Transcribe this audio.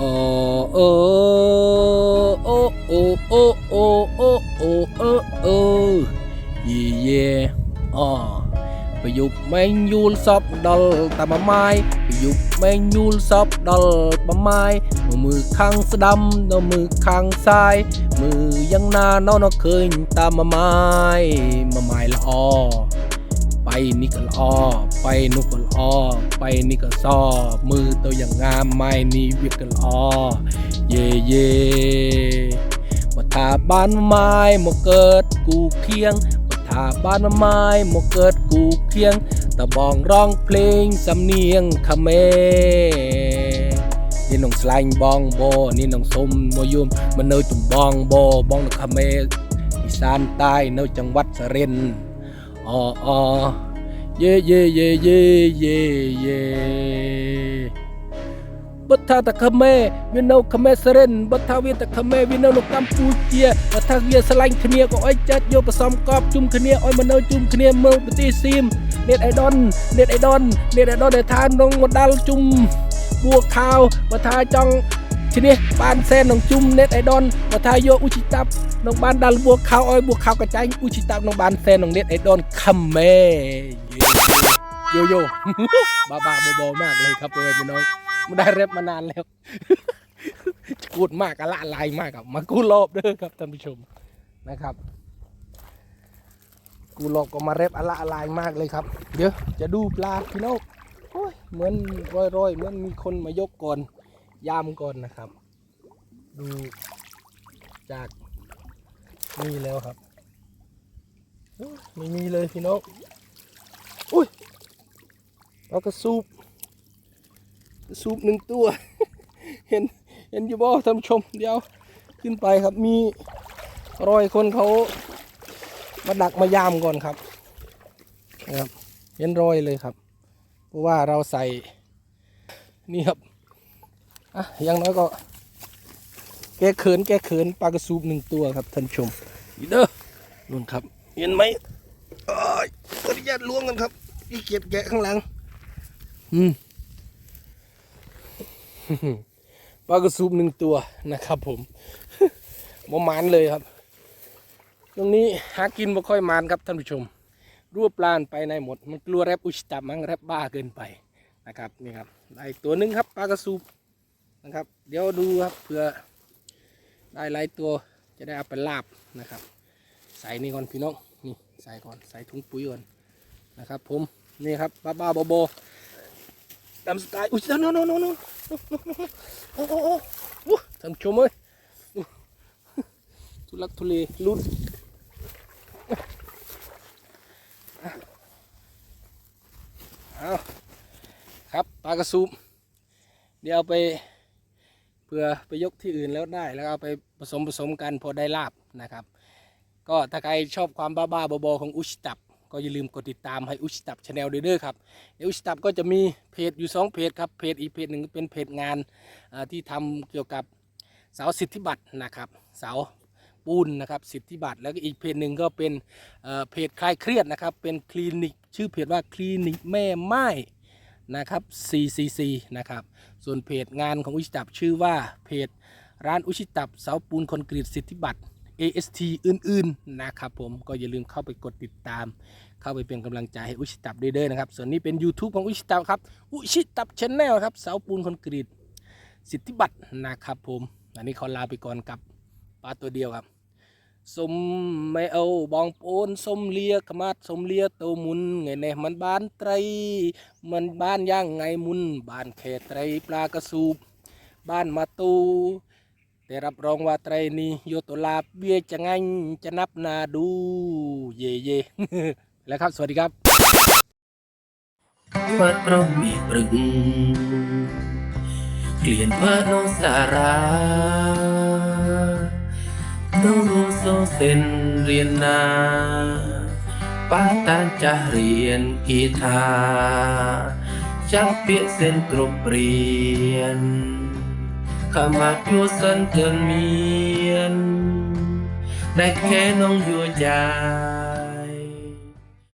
อเออโอโอโอโอโอโอเออเออยีเยอ่อไปยุบแมงยูลซอบดอลตามาไม้ไปยุบแมงยูลซอบดอลตามาไม้มือข้างสดำนมือข้างซ้าย มือยังนานอนเคยตามาไม้มาไม้ละออไปนี่ก็ละออ ไปนุกก็ละออไปนี่ก็ซอมือตัวอย่างงามไม่นี่เวียกก็ละออเย่เย่บัทาบ้านไม้หมเกิดกูเคียงบัทาบ้านไม้หมเกิดกูเคียงตะบองร้องเพลงสำเนียงคาเมนี่น้องสไลน์บองโบนี่น้องสมโมยุมมันเนยจุ่มบองโบบองนคาเมอีสานใต้เนยจังหวัดสรินอ๋ออ យេយេយេយេយេយេបថាតខ្មែរវានៅខ្មែរសរិនបថាវាតខ្មែរវានៅនៅកម្ពុជាបថាវាឆ្លាញ់គ្នាក៏អុយចិត្តយកប្រសំកប់ជុំគ្នាអុយមកនៅជុំគ្នាមើលប្រទេសស៊ីមនេតអៃដននេតអៃដននេតអៃដនដែលថាក្នុងមណ្ដាលជុំបួខោបើថាចង់ឈ្នះបានសែននឹងជុំនេតអៃដនបើថាយកអ៊ូជីតាប់នឹងបានដល់បួខោឲ្យបួខោកចាញ់អ៊ូជីតាប់នឹងបានសែននឹងនេតអៃដនខមេយេ โยโย่บ้าบ้าบอๆมากเลยครับพ่อแม่พี่น้องไม่ได้เรปมานานแล้วกูดมากอะละลายมากครับมากูรอบเด้อครับท่านผู้ชมนะครับ กูรอบก็มาเรปอะละลายมากเลยครับ เดี๋ยวจะดูปลาพี่น้องโอ้ยเหมือนร้อยๆเหมือนมีคนมายกก่อนยามก่อนนะครับ ดูจากนี่แล้วครับ ไม่มีเลยพี่น้องอุ้ย เรากระสูบกระสูบหนึ่งตัว เห็นเห็นอยู่บ่ท่านชมเดี๋ยวขึ้นไปครับมีรอยคนเขามาดักมายามก่อนครับนะครับ เห็นรอยเลยครับ เพราะว่าเราใส่นี่ครับอะยังน้อยก็ แก้เขินแก้เขินปลากระสูบหนึ่งตัวครับท่านชมเด้อนู่นครับ เห็นไหมอ้ยขออนุญาตล้วงกันครับพี่เกียจแกะข้างหลัง อืมปลากระสูบหนึ่งตัวนะครับ ผมบ่มานเลยครับ ตรงนี้หากินบ่ค่อยมานครับท่านผู้ชม รวบปลานไปในหมด มันกลัวแรบอุชตับมั้งแรบบ้าเกินไปนะครับนี่ครับได้อีกตัวหนึ่งครับปลากระสูบนะครับ เดี๋ยวดูครับเผื่อได้หลายตัวจะได้เอาไปลาบนะครับ ใส่นี่ก่อนพี่น้องนี่ใส่ก่อนใส่ถุงปุ๋ยก่อนนะครับ ผมนี่ครับบ้าบ้าบอามสไตล์อุ้ยโน่นโน่นโน่นโน่นโอ้โอ้โอ้โอ้ท่านผู้ชมเอ้ยทุลักทุเลลุ้นเอาครับปลากระสูบเดี๋ยวเอาไปเพื่อไปยกที่อื่นแล้วได้แล้วเอาไปผสมผสมกันพอได้ลาบนะครับ ก็ถ้าใครชอบความบ้าๆบอๆของอุชตับ ก็อย่าลืมกดติดตามให้อุชตับชาแนลเด้อครับในอุชตับก็จะมีเพจอยู่ 2 เพจครับเพจอีกเพจหนึ่งเป็นเพจงานที่ทำเกี่ยวกับเสาสิทธิบัตรนะครับเสาปูนนะครับสิทธิบัตรแล้วก็อีกเพจหนึ่งก็เป็นเอ่อเพจคลายเครียดนะครับเป็นคลินิกชื่อเพจว่าคลินิกแม่ไม้นะครับ CCC นะครับส่วนเพจงานของอุชิตับชื่อว่าเพจร้านอุชิตับเสาปูนคอนกรีตสิทธิบัตร AST อื่นๆนะครับผมก็อย่าลืมเข้าไปกดติดตาม เข้าไปเป็นกำลังใจให้อุชิตับด้วยเด้อนะครับ ส่วนนี้เป็น YouTube ของอุชิตับครับอุชิตับชแนลครับเสาปูนคอนกรีตสิทธิบัตรนะครับผมอันนี้ขอลาไปก่อนกับปลาตัวเดียวครับสมไม่เอาบองโปนสมเลียขมาดสมเลียโตมุนไงแน่มันบานไตร มันบ้านย่างไงมุนบ้านแค่ไตรปลากระสูบบ้านมาตู แต่รับรองว่าไตรนี้โยตลาเบี้ยจะงันจะนับนาดู เย่เย่แล้วครับ สวัสดีครับวัดพระมีปรึงเกลียนพระนสาราโนโรโซเซนเรียนนาป้าตานจะเรียนกีตาร์จังเปียเส้นกรบเรียน ขมาดโยสันเกินเมียนได้แค่น้องอยู่ยา